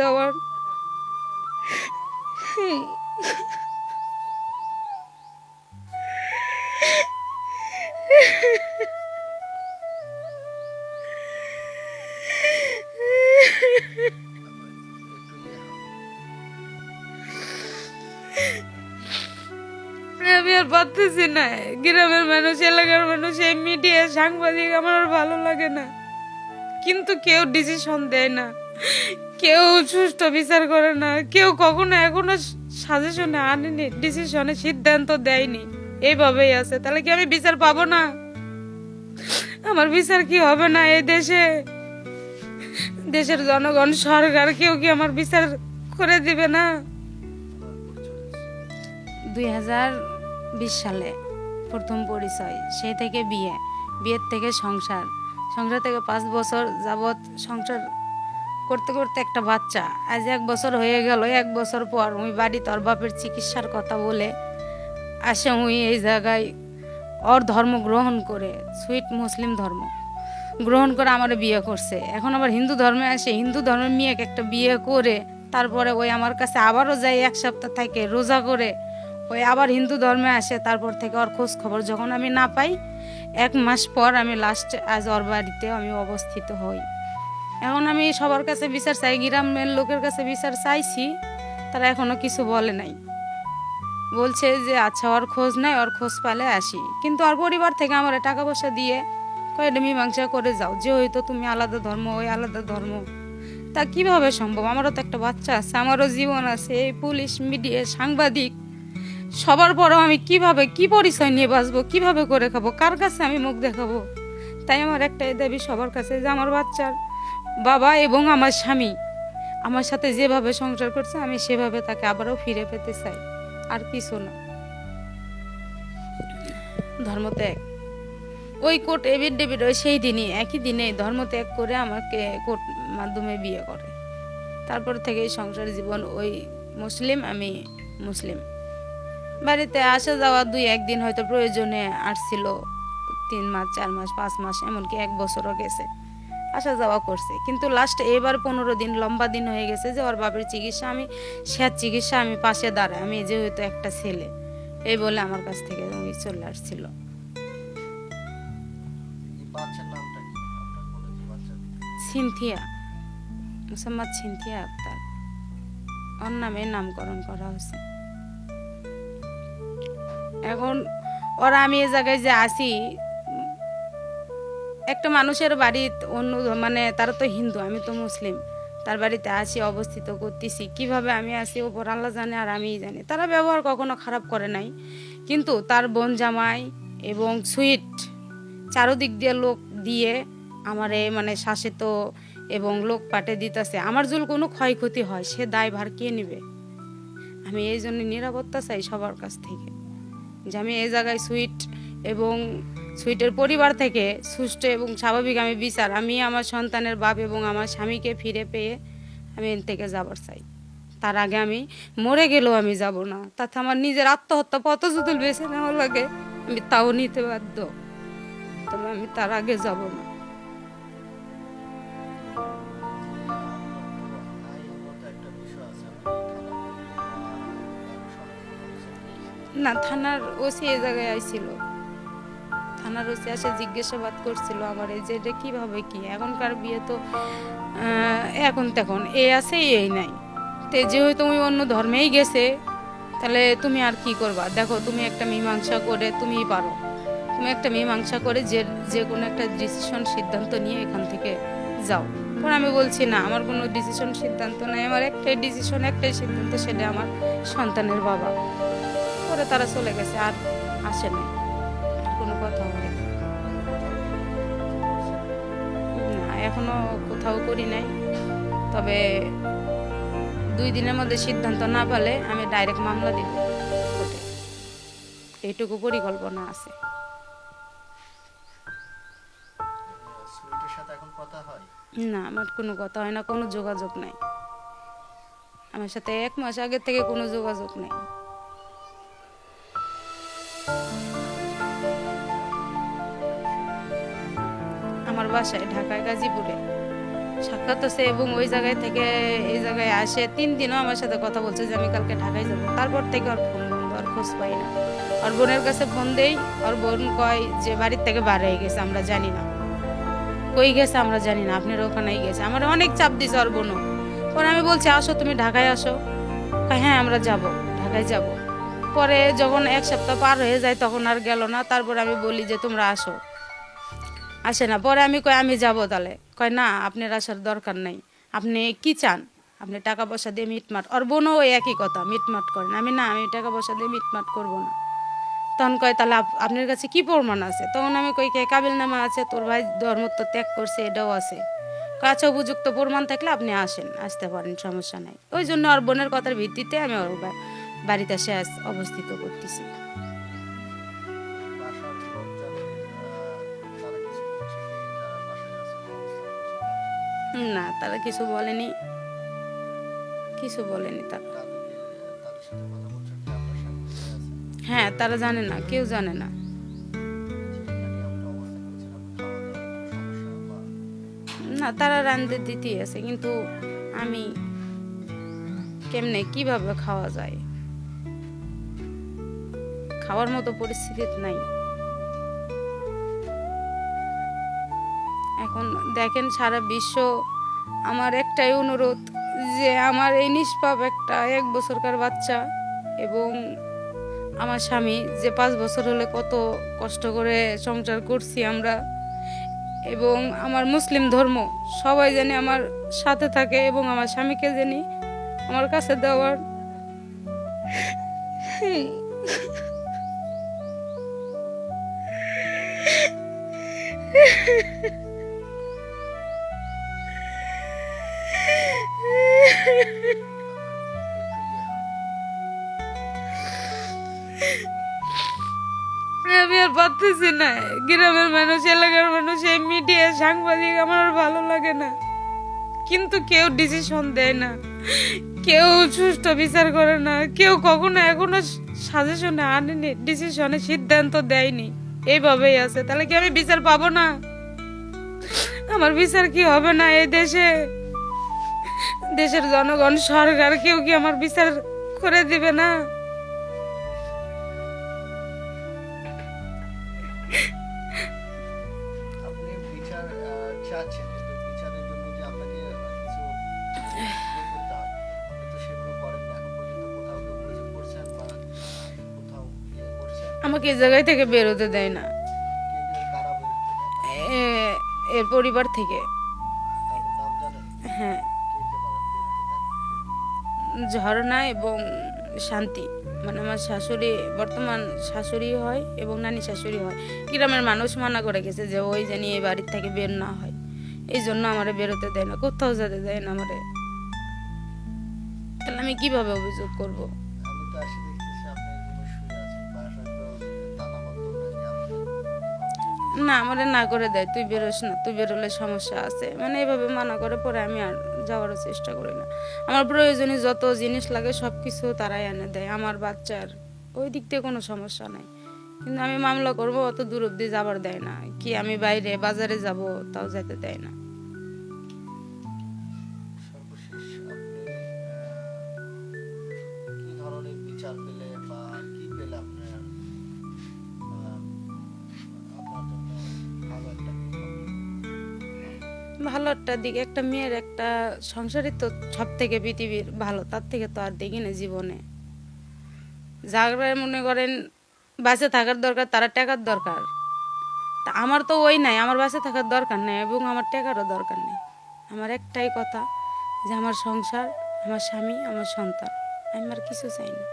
দেওয়ার। আমি আর পারতেছি না, গ্রামের মানুষ, এলাকার মানুষ, এই মিডিয়া সাংবাদিক আমার আর ভালো লাগে না। কিন্তু কেউ ডিসিশন দেয় না। কেউ বিচার করে না। কেউ কখনো এখনও সাজেশনে আনেনি ডিসিশনে সিদ্ধান্ত দেয়নি। এইভাবেই আছে। তাহলে কি আমি বিচার পাবো না? আমার বিচার কি হবে না এই দেশে? দেশের জনগণ, সরকার কেউ কি আমার বিচার করে দিবে না? দুই হাজার বিশ সালে প্রথম পরিচয়, সেই থেকে বিয়ে, বিয়ের থেকে সংসার। সংসার থেকে পাঁচ বছর যাবৎ সংসার করতে করতে একটা বাচ্চা। আজ এক বছর হয়ে গেল, এক বছর পর ওই বাড়ি তোর বাপের চিকিৎসার কথা বলে আসে ওই এই জায়গায় ওর ধর্ম গ্রহণ করে, সুইট মুসলিম ধর্ম গ্রহণ করে আমার বিয়ে করছে। এখন আবার হিন্দু ধর্মে আসে, হিন্দু ধর্মের মেয়েকে একটা বিয়ে করে তারপরে ওই আমার কাছে আবারও যাই এক সপ্তাহ থাকে রোজা করে, ওই আবার হিন্দু ধর্মে আসে, তারপর থেকে ওর খোঁজ খবর যখন আমি না পাই, এক মাস পর আমি লাস্ট আজ ওর বাড়িতে আমি অবস্থিত হই। আমি সবার কাছে বিচার চাই, গ্রামের লোকের কাছে বিচার চাইছি, তারা এখনও কিছু বলে নাই। বলছে যে আচ্ছা ওর খোঁজ নাই, ওর খোঁজ পালে আসি। কিন্তু ওর পরিবার থেকে আমার টাকা পয়সা দিয়ে কয়েকটা মীমাংসা করে যাও, যে হয়তো তুমি আলাদা ধর্ম, ওই আলাদা ধর্ম, তা কীভাবে সম্ভব? আমারও তো একটা বাচ্চা আছে, আমারও জীবন আছে, এই পুলিশ, মিডিয়া, সাংবাদিক, সবার পরেও আমি কীভাবে, কি পরিচয় নিয়ে বাঁচবো, কীভাবে করে খাব, কার কাছে আমি মুখ দেখাবো? তাই আমার একটাই দাবি সবার কাছে, যে আমার বাচ্চার বাবা এবং আমার স্বামী। আমার সাথে যেভাবে সংসার করছে, আমি সেভাবে তাকে আবারও ফিরে পেতে চাই। আর কিছু না। ধর্মত্যাগ ওই কোর্ট এভিডেভিড ওই সেই দিনই, একই দিনে ধর্মত্যাগ করে আমাকে কোর্ট মাধ্যমে বিয়ে করে। তারপর থেকে সংসার জীবন ওই মুসলিম, আমি মুসলিম। বাড়িতে আসা যাওয়া দুই একদিন হয়তো প্রয়োজনে আসছিল, তিন মাস, চার মাস, পাঁচ মাস, এমনকি এক বছরও গেছে। আসা যাওয়া করছে। কিন্তু লাস্ট এবার পনেরো দিন লম্বা দিন হয়ে গেছে যে ওর বাপের চিকিৎসা আমি স্যার চিকিৎসা আমি পাশে দাঁড়াই আমি যেহেতু একটা ছেলে এই বলে আমার কাছ থেকে উনি চলে আসছিল। সিনথিয়া মোসাম্মদ সিনথিয়া আক্তার। ওর নামে নামকরণ করা হয়েছে। এখন ওরা আমি এ জায়গায় যে আসি একটা মানুষের বাড়ি অন্য মানে তারা তো হিন্দু, আমি তো মুসলিম। তার বাড়িতে আসি, অবস্থিত করতেছি। কীভাবে আমি আসি? ওপর আল্লাহ জানে আর আমিই জানি। তারা ব্যবহার কখনো খারাপ করে নাই। কিন্তু তার বোন জামাই এবং সুইট চারোদিক দিয়ে লোক দিয়ে আমারে মানে শাসিত এবং লোক পাটে দিতেছে। আমার যদি কোনো ক্ষয়ক্ষতি হয়, সে দায়ভার কে নেবে? আমি এই জন্য নিরাপত্তা চাই সবার কাছ থেকে যে আমি এই জায়গায় সুইট এবং সুইটের পরিবার থেকে সুষ্ঠ এবং স্বাভাবিক আমি বিচার। আমি আমার সন্তানের বাপ এবং আমার স্বামীকে ফিরে পেয়ে আমি এর থেকে যাবার চাই। তার আগে আমি মরে গেলেও আমি যাব না। তাতে আমার নিজের আত্মহত্যা পথ যদি বেছে নেওয়া লাগে, আমি তাও নিতে বাধ্য। তবে আমি তার আগে যাব না। না, থানার ওসি এ জায়গায় আইছিল। থানার ওসি আসে জিজ্ঞাসাবাদ করছিল আমার এই যে এটা কীভাবে কি? এখনকার বিয়ে তো এখন তখন, এ আছে, এই নাই। তে যেহেতু তুমি অন্য ধর্মেই গেছে, তাহলে তুমি আর কি করবা? দেখো, তুমি একটা মীমাংসা করে তুমিই পারো। তুমি একটা মীমাংসা করে যে যে কোনো একটা ডিসিশন সিদ্ধান্ত নিয়ে এখান থেকে যাও। পরে আমি বলছি, না, আমার কোনো ডিসিশন সিদ্ধান্ত নেই। আমার একটাই ডিসিশন একটাই সিদ্ধান্ত, সেটা আমার সন্তানের বাবা। পরে তারা চলে গেছে, আর আসে নাই। কোথাও করি নাই। তবে দুই দিনের মধ্যে সিদ্ধান্ত না পেলে আমি ডাইরেক্ট মামলা দিব কোর্টে। এইটুকু পরিকল্পনা আছে। না আমার কোনো কথা হয় না কোনো যোগাযোগ নাই। আমার সাথে এক মাস আগে থেকে কোনো যোগাযোগ নেই। বাসায় ঢাকায় গাজীপুরে। সাক্ষাৎ আছে এবং ওই জায়গায় থেকে এই জায়গায় আসে। তিন দিনও আমার সাথে কথা বলছে যে আমি কালকে ঢাকায় যাব। তারপর থেকে ওর ফোন বন্ধ আর খোঁজ পাই না। ওর বোনের কাছে ফোন দেই ওর বোন কয় যে বাড়ির থেকে বার হয়ে গেছে, আমরা জানি না। কই গেছে আমরা জানি না, আপনার ওখানেই গেছে। আমার অনেক চাপ দিছে ওর বোনও। পরে আমি বলছি, আসো, তুমি ঢাকায় আসো। হ্যাঁ আমরা যাব, ঢাকায় যাব। পরে যখন এক সপ্তাহ পার হয়ে যায়, তখন আর গেল না। তারপর আমি বলি যে, তোমরা আসো। আসে না, পরে আমি কই, আমি যাব তাহলে। কয়, না, আপনার আসার দরকার নেই। আপনি কি চান? আপনি টাকা পয়সা দিয়ে মিটমাট। ওর বোনও ওই একই কথা, মিটমাট করেন। আমি না, আমি টাকা পয়সা দিয়ে মিটমাট করব না। তখন কয়, তাহলে আপনার কাছে কি প্রমাণ আছে? তখন আমি কই, কে কাবিল নামা আছে, তোর ভাই ধর্ম তো ত্যাগ করছে, এটাও আছে। কাছে আচ্ছা উপযুক্ত প্রমাণ থাকলে আপনি আসেন, আসতে পারেন, সমস্যা নাই। ওই জন্য ওর বোনের কথার ভিত্তিতে আমি ওর বাড়িতে আস- অবস্থিত করতেছি। না, তারা কিছু বলেনি। কিছু বলেনি তারা। হ্যাঁ তারা জানে না, কেউ জানে না। না, তারা রান্ধতে দিতেই আছে, কিন্তু আমি কেমনে, কীভাবে খাওয়া যায়? খাওয়ার মতো পরিস্থিতি নাই। এখন দেখেন সারা বিশ্ব আমার একটাই অনুরোধ যে আমার এই নিষ্পাপ একটা এক বছরকার বাচ্চা এবং আমার স্বামী যে পাঁচ বছর হলে কত কষ্ট করে সংসার করছি আমরা এবং আমার মুসলিম ধর্ম সবাই জানি আমার সাথে থাকে এবং আমার স্বামীকে জানি আমার কাছে দেওয়ার। আমি আর পারতেছি না। গ্রামের মানুষ, এলাকার মানুষ, এই মিডিয়া সাংবাদিক আমার আর ভালো লাগে না। কিন্তু কেউ ডিসিশন দেয় না। কেউ সুষ্ঠু বিচার করে না। কেউ কখনো এখনও সাজেশনে আনেনি ডিসিশনে সিদ্ধান্ত দেয়নি। এইভাবেই আছে। তাহলে কি আমি বিচার পাবো না? আমার বিচার কি হবে না এই দেশে? দেশের জনগণ সরকার কেউ কি আমার বিচার করে দিবে না? ইয়ে ইয়ে আমাকে এই জায়গায় থেকে বেরোতে দেয় না। এর পরিবার থেকে। হ্যাঁ। ঝর্ণা এবং শান্তি। মানে আমার শাশুড়ি বর্তমান শাশুড়ি হয় এবং নানি শাশুড়ি হয়। গ্রামের মানুষ মানা করে গেছে যে ওই জানি এই বাড়ির থেকে বের না হয়। এই জন্য আমার বেরোতে দেয় না কোথাও যেতে দেয় না আমারে। তাহলে আমি কীভাবে অভিযোগ করব? না আমারে না করে দেয় তুই বেরোস না তুই বেরোলে সমস্যা আছে। মানে এইভাবে মানা করে পরে আমি আর যাওয়ারও চেষ্টা করি না। আমার প্রয়োজনে যত জিনিস লাগে সব কিছু তারাই এনে দেয়। আমার বাচ্চার ওই দিক থেকে কোনো সমস্যা নাই। কিন্তু আমি মামলা করব, অত দূর অব্দি যাবার দেয় না। কি আমি বাইরে বাজারে যাব, তাও যেতে দেয় না। ভালো একটা দিক, একটা মেয়ের একটা সংসারই তো সব থেকে পৃথিবীর ভালো, তার থেকে তো আর দেখি না জীবনে। যারা মনে করেন বাসে থাকার দরকার, তারা টাকার দরকার। তা আমার তো ওই নাই, আমার বাসে থাকার দরকার নেই এবং আমার টাকারও দরকার নেই। আমার একটাই কথা যে আমার সংসার, আমার স্বামী, আমার সন্তান, আমি আর কিছু চাই না।